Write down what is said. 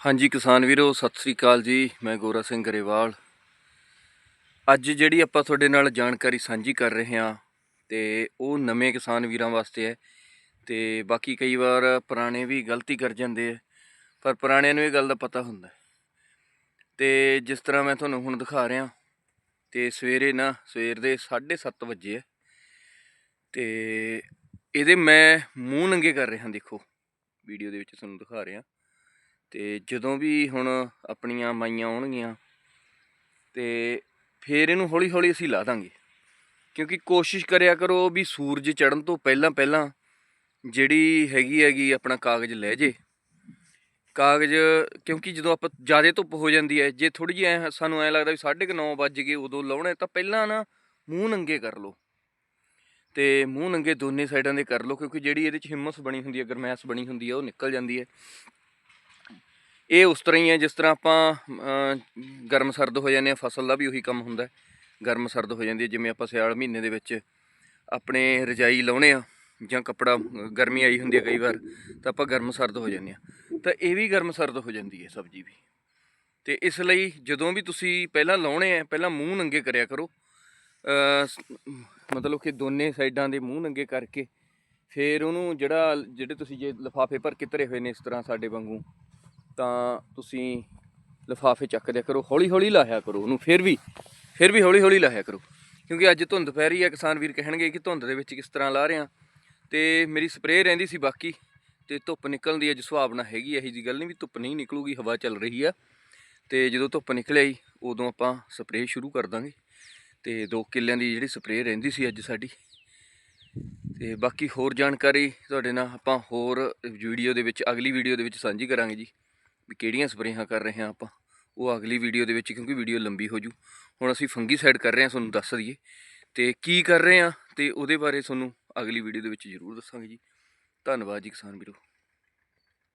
ਹਾਂਜੀ ਕਿਸਾਨ ਵੀਰੋ, ਸਤਿ ਸ੍ਰੀ ਅਕਾਲ ਜੀ। ਮੈਂ ਗੋਰਾ ਸਿੰਘ ਗਰੇਵਾਲ। ਅੱਜ ਜਿਹੜੀ ਆਪਾਂ ਤੁਹਾਡੇ ਨਾਲ ਜਾਣਕਾਰੀ ਸਾਂਝੀ ਕਰ ਰਹੇ ਹਾਂ ਤੇ ਉਹ ਨਵੇਂ ਕਿਸਾਨ ਵੀਰਾਂ ਵਾਸਤੇ ਹੈ ਤੇ ਬਾਕੀ ਕਈ ਵਾਰ ਪੁਰਾਣੇ ਵੀ ਗਲਤੀ ਕਰ ਜਾਂਦੇ ਆ, ਪਰ ਪੁਰਾਣਿਆਂ ਨੂੰ ਇਹ ਗੱਲ ਦਾ ਪਤਾ ਹੁੰਦਾ ਹੈ। ਤੇ ਜਿਸ ਤਰ੍ਹਾਂ ਮੈਂ ਤੁਹਾਨੂੰ ਹੁਣ ਦਿਖਾ ਰਿਹਾ, ਤੇ ਸਵੇਰੇ ਨਾ, ਸਵੇਰ ਦੇ 7:30 ਵਜੇ ਹੈ ਤੇ ਇਹਦੇ ਮੈਂ ਮੂੰਹ ਨੰਗੇ ਕਰ ਰਿਹਾ, ਦੇਖੋ, ਵੀਡੀਓ ਦੇ ਵਿੱਚ ਤੁਹਾਨੂੰ ਦਿਖਾ ਰਿਹਾ। ਤੇ ਜਦੋਂ ਵੀ ਹੁਣ ਆਪਣੀਆਂ ਮਾਈਆਂ ਆਉਣਗੀਆਂ ਤੇ ਫੇਰ ਇਹਨੂੰ ਹੌਲੀ ਹੌਲੀ ਅਸੀਂ ਲਾ ਦਾਂਗੇ। ਕਿਉਂਕਿ ਕੋਸ਼ਿਸ਼ ਕਰਿਆ ਕਰੋ ਵੀ ਸੂਰਜ ਚੜ੍ਹਨ ਤੋਂ ਪਹਿਲਾਂ ਪਹਿਲਾਂ ਜਿਹੜੀ ਹੈਗੀ ਹੈਗੀ ਆਪਣਾ ਕਾਗਜ਼ ਲੈ ਜੇ। ਕਾਗਜ਼ ਕਿਉਂਕਿ ਜਦੋਂ ਆਪਾਂ ਜ਼ਿਆਦਾ ਧੁੱਪ ਹੋ ਜਾਂਦੀ ਹੈ, ਜੇ ਥੋੜੀ ਜਿਹੀ ਐਂ ਸਾਨੂੰ ਐ ਲੱਗਦਾ ਵੀ 9:30 ਵੱਜ ਗਏ ਉਦੋਂ ਲਾਉਣਾ ਤਾਂ ਪਹਿਲਾਂ ਨਾ ਮੂੰਹ ਨੰਗੇ ਕਰ ਲਓ। ਤੇ ਮੂੰਹ ਨੰਗੇ ਦੋਨੇ ਸਾਈਡਾਂ ਦੇ ਕਰ ਲਓ ਕਿਉਂਕਿ ਜਿਹੜੀ ਇਹਦੇ ਚ ਹਿੰਮਸ ਬਣੀ ਹੁੰਦੀ ਹੈ, ਗਰਮੈਸ਼ ਬਣੀ ਹੁੰਦੀ ਹੈ, ਉਹ ਨਿਕਲ ਜਾਂਦੀ ਹੈ। ਇਹ ਉਸ ਤਰ੍ਹਾਂ ਹੀ ਹੈ, ਜਿਸ ਤਰ੍ਹਾਂ ਆਪਾਂ ਗਰਮ ਸਰਦ ਹੋ ਜਾਂਦੇ ਆ ਫਸਲ ਦਾ ਵੀ ਉਹੀ ਕੰਮ ਹੁੰਦਾ ਗਰਮ ਸਰਦ ਹੋ ਜਾਂਦੀ ਹੈ, ਜਿਵੇਂ ਆਪਾਂ ਸਿਆਲ ਮਹੀਨੇ ਦੇ ਵਿੱਚ ਆਪਣੇ ਰਜਾਈ ਲਾਉਣੇ ਆ ਜਾਂ ਕੱਪੜਾ, ਗਰਮੀ ਆਈ ਹੁੰਦੀ ਹੈ ਕਈ ਵਾਰ, ਤਾਂ ਆਪਾਂ ਗਰਮ ਸਰਦ ਹੋ ਜਾਂਦੇ ਆ ਤਾਂ ਇਹ ਵੀ ਗਰਮ ਸਰਦ ਹੋ ਜਾਂਦੀ ਹੈ ਸਬਜ਼ੀ ਵੀ। ਤੇ ਇਸ ਲਈ ਜਦੋਂ ਵੀ ਤੁਸੀਂ ਪਹਿਲਾਂ ਲਾਉਣੇ ਆ, ਪਹਿਲਾਂ ਮੂੰਹ ਨੰਗੇ ਕਰਿਆ ਕਰੋ। ਮਤਲਬ ਕਿ ਦੋਨੇ ਸਾਈਡਾਂ ਦੇ ਮੂੰਹ ਨੰਗੇ ਕਰਕੇ ਫਿਰ ਉਹਨੂੰ ਜਿਹੜਾ, ਜਿਹੜੇ ਤੁਸੀਂ ਜੇ ਲਿਫਾਫੇ ਭਰ ਕੇ ਧਰੇ ਹੋਏ ਨੇ ਇਸ ਤਰ੍ਹਾਂ ਸਾਡੇ ਵਾਂਗੂ ਤਾਂ ਤੁਸੀਂ ਲਿਫਾਫੇ ਚੱਕ ਕਰੋ ਹੌਲੀ ਹੌਲੀ ਲਾਹਿਆ ਕਰੋ ਉਹਨੂੰ, ਫਿਰ ਵੀ ਫਿਰ ਵੀ ਹੌਲੀ ਹੌਲੀ ਲਾਹਿਆ ਕਰੋ। ਕਿਉਂਕਿ ਅੱਜ ਧੁੰਦ ਪੈ ਰਹੀ ਹੈ, ਕਿਸਾਨ ਵੀਰ ਕਹਿਣਗੇ ਕਿ ਧੁੰਦ ਦੇ ਵਿੱਚ ਕਿਸ ਤਰ੍ਹਾਂ ਲਾ ਰਹੇ ਆ ਤੇ ਮੇਰੀ ਸਪਰੇਅ ਰਹਿੰਦੀ ਸੀ ਬਾਕੀ, ਤੇ ਧੁੱਪ ਨਿਕਲਦੀ ਹੈ ਜਿਸ ਸੁਭਾਵਨਾ ਹੈਗੀ ਇਹੀ ਜੀ ਗੱਲ ਨਹੀਂ ਵੀ ਧੁੱਪ ਨਹੀਂ ਨਿਕਲੂਗੀ, ਹਵਾ ਚੱਲ ਰਹੀ ਆ ਤੇ ਜਦੋਂ ਧੁੱਪ ਨਿਕਲ ਆਈ, ਉਦੋਂ ਆਪਾਂ ਸਪਰੇਅ ਸ਼ੁਰੂ ਕਰ ਦਾਂਗੇ। ਤੇ 2 ਕਿੱਲਿਆਂ ਦੀ ਜਿਹੜੀ ਸਪਰੇਅ ਰਹਿੰਦੀ ਸੀ ਅੱਜ ਸਾਡੀ। ਤੇ ਬਾਕੀ ਹੋਰ ਜਾਣਕਾਰੀ ਤੁਹਾਡੇ ਨਾਲ ਆਪਾਂ ਹੋਰ ਵੀਡੀਓ ਦੇ ਵਿੱਚ, ਅਗਲੀ ਵੀਡੀਓ ਦੇ ਵਿੱਚ ਸਾਂਝੀ ਕਰਾਂਗੇ ਜੀ। ਵੀ ਕਿਹੜੀਆਂ ਸਪਰੇਹਾਂ ਕਰ ਰਹੇ ਹਾਂ ਆਪਾਂ? ਉਹ ਅਗਲੀ ਵੀਡੀਓ ਦੇ ਵਿੱਚ, ਕਿਉਂਕਿ ਵੀਡੀਓ ਲੰਬੀ ਹੋ ਜੂ। ਹੁਣ ਅਸੀਂ ਫੰਗੀ ਸਾਈਡ ਕਰ ਰਹੇ ਹਾਂ, ਤੁਹਾਨੂੰ ਦੱਸ ਦਈਏ। ਤੇ ਕੀ ਕਰ ਰਹੇ ਹਾਂ? ਤੇ ਉਹਦੇ ਬਾਰੇ ਤੁਹਾਨੂੰ ਅਗਲੀ ਵੀਡੀਓ ਦੇ ਵਿੱਚ ਜ਼ਰੂਰ ਦੱਸਾਂਗੇ ਜੀ। ਧੰਨਵਾਦ ਜੀ ਕਿਸਾਨ ਵੀਰੋ।